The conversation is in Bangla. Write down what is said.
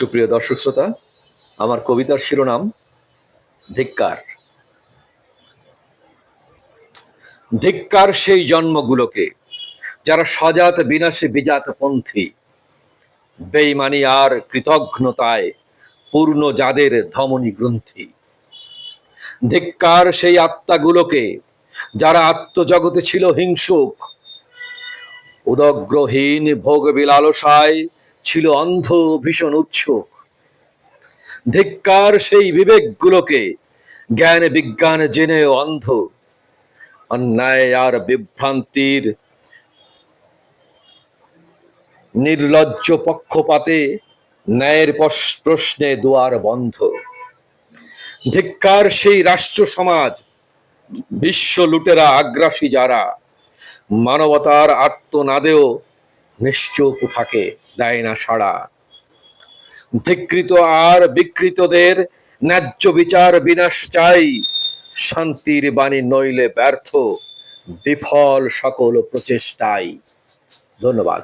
সুপ্রিয় দর্শক শ্রোতা, আমার কবিতার শিরোনাম ধিক্কার। ধিক্কার সেই জন্মগুলোকে যারা সজাত বিনাশে বিজাত পন্থী, বেইমানি আর কৃতঘ্নতায় পূর্ণ যাদের ধমনী গ্রন্থি। ধিক্কার সেই আত্মাগুলোকে যারা আত্মজগতে ছিল হিংসুক, উদগ্রহীন ভোগ বিলালসায় ছিল অন্ধ ভীষণ উৎসুক। ধিক্কার সেই বিবেকগুলোকে জ্ঞান, বিজ্ঞান জেনে অন্ধ। অন্যায় আর বিভ্রান্তির নির্লজ্জ পক্ষপাতে ন্যায়ের প্রশ্নে দুয়ার বন্ধ। ধিক্কার সেই রাষ্ট্র সমাজ, বিশ্ব লুটেরা, আগ্রাসী যারা, মানবতার আর্তনাদেও নিশ্চুপ থাকে। দেয় না সাড়া। ধিকৃত আর বিকৃতদের ন্যায্য বিচার বিনাশ চাই। শান্তির বাণী নইলে ব্যর্থ বিফল সকল প্রচেষ্টাই। ধন্যবাদ।